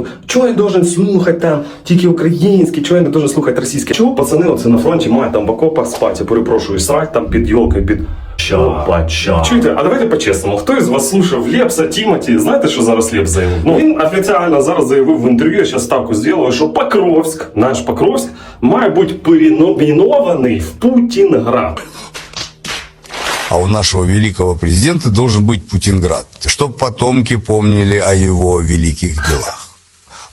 позицію, чого я должен слухати там тільки українське, чого я не должен слухати російське. Чого пацани оце на фронті мають там в окопах спати, я перепрошую, срать там під йолкою, під Чапача. Чуєте, а давайте по-чесному. Хто із вас слушав Лепса, Тімоті? Знаєте, що зараз Лепс заявив? Ну, він офіційно зараз заявив в інтерв'ю, я зараз ставку зробив, що Покровськ, наш Покровськ, має бути переномінований в Путінград. А у нашего великого президента должен быть Путинград, чтобы потомки помнили о его великих делах.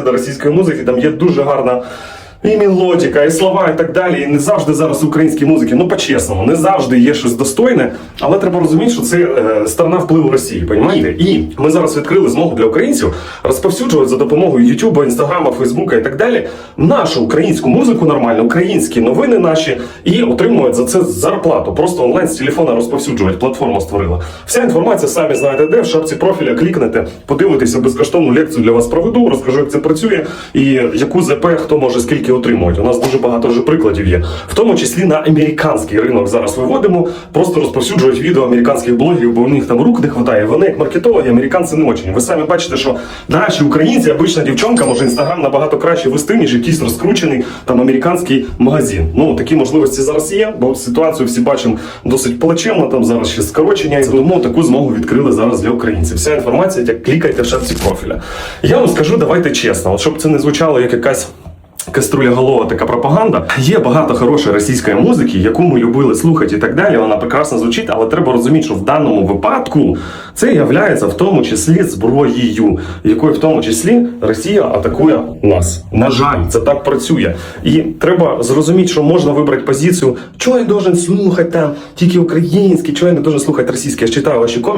до російської музики там є дуже гарна. І мелодика, і слова, і так далі. І не завжди зараз українській музики, ну по-чесному, не завжди є щось достойне, але треба розуміти, що це е, сторона впливу Росії, понімаєте? І ми зараз відкрили змогу для українців розповсюджувати за допомогою Ютуба, Інстаграма, Фейсбука і так далі нашу українську музику нормально, українські новини наші і отримують за це зарплату. Просто онлайн з телефона розповсюджувати. Платформа створила. Вся інформація самі знаєте, де в шапці профіля клікнете, подивитеся безкоштовну лекцію для вас проведу, розкажу, як це працює і яку ЗП хто може скільки отримують. У нас дуже багато вже прикладів є, в тому числі на американський ринок зараз виводимо, просто розповсюджують відео американських блогерів, бо у них там рук не вистачає. Вони як маркетологи, американці не очень. Ви самі бачите, що наші українці, обична дівчонка, може інстаграм набагато краще вести, ніж якийсь розкручений там американський магазин. Ну такі можливості зараз є, бо ситуацію всі бачимо досить плачевно. Там зараз ще скорочення і тому таку змогу відкрили зараз для українців. Вся інформація, як клікайте в шапці профіля. Я вам скажу, давайте чесно, от щоб це не звучало як якась. Каструля голова така пропаганда. Є багато хорошої російської музики, яку ми любили слухати і так далі. Вона прекрасно звучить, але треба розуміти, що в даному випадку це є в тому числі зброєю, якою в тому числі Росія атакує нас. На жаль, це так працює. І треба зрозуміти, що можна вибрати позицію, чого я должен слухати там тільки українське, чого я не должен слухати російське. Я читаю ваші коментарі.